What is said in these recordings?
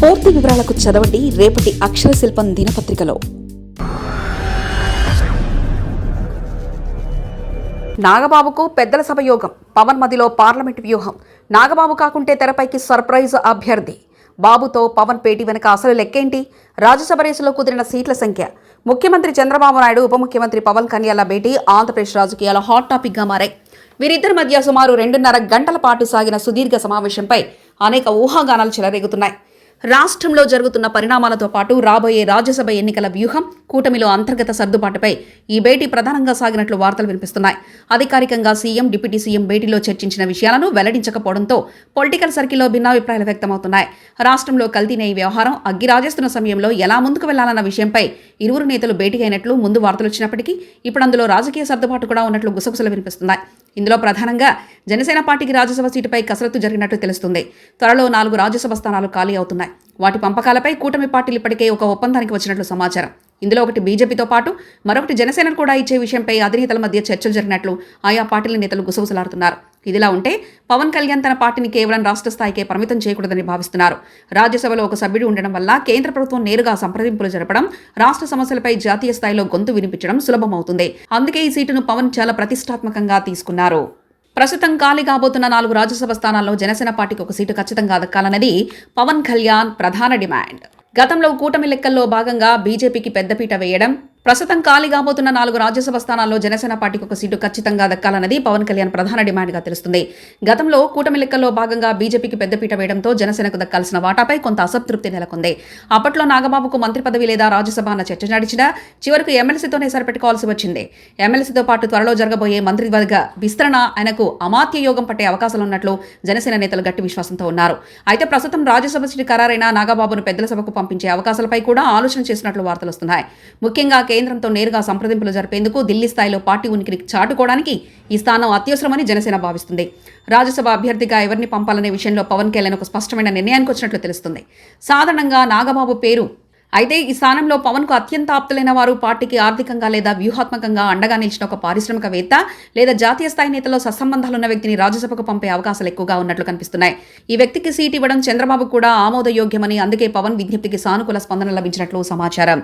పూర్తి వివరాలకు చదవండి రేపటి అక్షర శిల్పం దినపత్రికలో. నాగబాబుకు పెద్దల సభ యోగం పవన్ మదిలో పార్లమెంట్ వ్యూహం. నాగబాబు కాకుంటే తెరపైకి సర్ప్రైజ్ అభ్యర్థి. బాబుతో పవన్ పేటి వెనక అసలు లెక్కేంటి? రాజ్యసభ రేసులో కుదిరిన సీట్ల సంఖ్య. ముఖ్యమంత్రి చంద్రబాబు నాయుడు ఉప ముఖ్యమంత్రి పవన్ కన్యాల భేటీ ఆంధ్రప్రదేశ్ రాజకీయాల హాట్ టాపిక్గా మారాయి. వీరిద్దరి మధ్య సుమారు రెండున్నర గంటల పాటు సాగిన సుదీర్ఘ సమావేశంపై అనేక ఊహాగానాలు చెలరేగుతున్నాయి. రాష్ట్రంలో జరుగుతున్న పరిణామాలతో పాటు రాబోయే రాజ్యసభ ఎన్నికల వ్యూహం కూటమిలో అంతర్గత సర్దుబాటుపై ఈ భేటీ ప్రధానంగా సాగినట్లు వార్తలు వినిపిస్తున్నాయి. అధికారికంగా సీఎం డిప్యూటీ సీఎం భేటీలో చర్చించిన విషయాలను వెల్లడించకపోవడంతో పొలిటికల్ సర్కిల్లో భిన్నాభిప్రాయాలు వ్యక్తమవుతున్నాయి. రాష్ట్రంలో కల్తీనే ఈ వ్యవహారం అగ్గి రాజేస్తున్న సమయంలో ఎలా ముందుకు వెళ్ళాలన్న విషయంపై ఇరువురు నేతలు భేటీ అయినట్లు ముందు వార్తలు వచ్చినప్పటికీ ఇప్పుడు అందులో రాజకీయ సర్దుబాటు కూడా ఉన్నట్లు గుసగుసలు వినిపిస్తున్నాయి. ఇందులో ప్రధానంగా జనసేన పార్టీకి రాజ్యసభ సీటుపై కసరత్తు జరిగినట్టు తెలుస్తుంది. త్వరలో నాలుగు రాజ్యసభ స్థానాలు ఖాళీ అవుతున్నాయి. వాటి పంపకాలపై కూటమి పార్టీలు ఇప్పటికే ఒక ఒప్పందానికి వచ్చినట్లు సమాచారం. ఇందులో ఒకటి బీజేపీతో పాటు మరొకటి జనసేన కూడా ఇచ్చే విషయంపై అధినేతల మధ్య చర్చలు జరిగినట్లు ఆయా పార్టీల నేతలు గుసగుసలాడుతున్నారు. ఇదిలా ఉంటే పవన్ కళ్యాణ్ తన పార్టీని కేవలం రాష్ట్ర స్థాయికే పరిమితం చేయకూడదని భావిస్తున్నారు. రాజ్యసభలో ఒక సభ్యుడు ఉండడం వల్ల కేంద్ర ప్రభుత్వం నేరుగా సంప్రదింపులు జరపడం రాష్ట్ర సమస్యలపై జాతీయ స్థాయిలో గొంతు వినిపించడం సులభమవుతుంది. అందుకే ఈ సీటును పవన్ చాలా ప్రతిష్టాత్మకంగా తీసుకున్నారు. ప్రస్తుతం ఖాళీ కాబోతున్న నాలుగు రాజ్యసభ స్థానాల్లో జనసేన పార్టీకి ఒక సీటు ఖచ్చితంగా దక్కాలన్నది పవన్ కళ్యాణ్ ప్రధాన డిమాండ్. గతంలో కూటమి లెక్కల్లో భాగంగా బీజేపీకి పెద్దపీట వేయడం ప్రస్తుతం ఖాళీ కాబోతున్న నాలుగు రాజ్యసభ స్థానాల్లో జనసేన పార్టీకి ఒక సీటు ఖచ్చితంగా దక్కాలన్నది పవన్ కళ్యాణ్ ప్రధాన డిమాండ్గా తెలుస్తుంది. గతంలో కూటమి లెక్కల్లో భాగంగా బీజేపీకి పెద్దపీట వేయడంతో జనసేనకు దక్కాల్సిన వాటాపై కొంత అసంతృప్తి నెలకొంది. అప్పట్లో నాగబాబుకు మంత్రి పదవి లేదా రాజ్యసభ అన్న చర్చ నడిచినా చివరకు ఎమ్మెల్సీతోనే సరిపెట్టుకోవాల్సి వచ్చింది. ఎమ్మెల్సీతో పాటు త్వరలో జరగబోయే మంత్రివర్గ విస్తరణ ఆయనకు అమాత్య యోగం పట్టే అవకాశాలున్నట్లు జనసేన నేతలు గట్టి విశ్వాసంతో ఉన్నారు. అయితే ప్రస్తుతం రాజ్యసభ సీటు ఖరారైన నాగబాబును పెద్దల సభకు పంపించే అవకాశాలపై కూడా ఆలోచన చేసినట్లు వార్తలు వస్తున్నాయి. ముఖ్యంగా కేంద్రంతో నేరుగా సంప్రదింపులు జరిపేందుకు ఢిల్లీ స్థాయిలో పార్టీ ఉనికిని చాటుకోవడానికి ఈ స్థానం అత్యవసరమని జనసేన భావిస్తుంది. రాజ్యసభ అభ్యర్థిగా ఎవరిని పంపాలనే విషయంలో పవన్ కళ్యాణ్ ఒక స్పష్టమైన నిర్ణయానికి వచ్చినట్లు తెలుస్తుంది. సాధారణంగా నాగబాబు పేరు. అయితే ఈ స్థానంలో పవన్కు అత్యంత ఆప్తులైన వారు పార్టీకి ఆర్థికంగా లేదా వ్యూహాత్మకంగా అండగా నిలిచిన ఒక పారిశ్రామికవేత్త లేదా జాతీయ స్థాయి నేతలో సత్సంబంధాలున్న వ్యక్తిని రాజ్యసభకు పంపే అవకాశాలు ఎక్కువగా ఉన్నట్లు కనిపిస్తున్నాయి. ఈ వ్యక్తికి సీట్ ఇవ్వడం చంద్రబాబు కూడా ఆమోదయోగ్యమని అందుకే పవన్ విజ్ఞప్తికి సానుకూల స్పందన లభించినట్లు సమాచారం.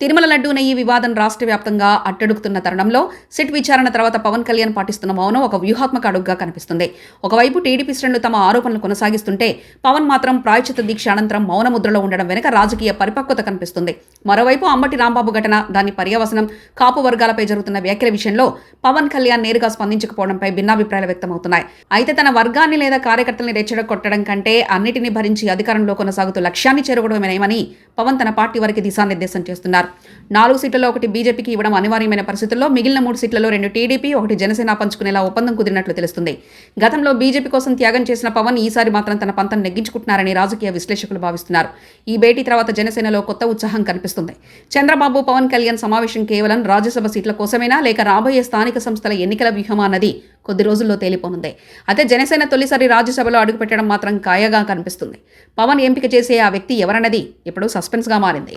తిరుమల లడ్డూన ఈ వివాదం రాష్ట్ర వ్యాప్తంగా అట్టడుగుతున్న తరుణంలో సిట్ విచారణ తర్వాత పవన్ కళ్యాణ్ పాటిస్తున్న మౌనం ఒక వ్యూహాత్మక అడుగుగా కనిపిస్తుంది. ఒకవైపు టీడీపీ శ్రేణులు తమ ఆరోపణలు కొనసాగిస్తుంటే పవన్ మాత్రం ప్రాయచిత దీక్ష అనంతరం మౌనముద్రలో ఉండడం వెనుక రాజకీయ పరిపక్వత కనిపిస్తుంది. మరోవైపు అమ్మటి రాంబాబు ఘటన దాని పర్యవసనం కాపు వర్గాలపై జరుగుతున్న వ్యాఖ్యల విషయంలో పవన్ కళ్యాణ్ నేరుగా స్పందించకపోవడంపై భిన్నాభిప్రాయాలు వ్యక్తమవుతున్నాయి. అయితే తన వర్గాన్ని లేదా కార్యకర్తల్ని రెచ్చగొట్టడం కంటే అన్నిటిని భరించి అధికారంలో కొనసాగుతూ లక్ష్యాన్ని చేరుకోవడమేమని పవన్ తన పార్టీ వారికి దిశానిర్దేశం చేస్తున్నారు. నాలుగు సీట్లలో ఒకటి బీజేపీకి ఇవ్వడం అనివార్యమైన పరిస్థితుల్లో మిగిలిన మూడు సీట్లలో రెండు టీడీపీ ఒకటి జనసేన పంచుకునేలా ఒప్పందం కుదిరినట్లు తెలుస్తుంది. గతంలో బీజేపీ కోసం త్యాగం చేసిన పవన్ ఈసారి మాత్రం తన పంతం నెగ్గించుకుంటున్నారని రాజకీయ విశ్లేషకులు భావిస్తున్నారు. ఈ భేటీ తర్వాత జనసేనలో కొత్త ఉత్సాహం కనిపిస్తుంది. చంద్రబాబు పవన్ కళ్యాణ్ సమావేశం కేవలం రాజ్యసభ సీట్ల కోసమేనా? లేక రాబోయే స్థానిక సంస్థల ఎన్నికల వ్యూహమా అన్నది కొద్ది రోజుల్లో తేలిపోనుంది. అయితే జనసేన తొలిసారి రాజ్యసభలో అడుగుపెట్టడం మాత్రం ఖాయగా కనిపిస్తుంది. పవన్ ఎంపిక చేసే ఆ వ్యక్తి ఎవరన్నది ఇప్పుడు సస్పెన్స్గా మారింది.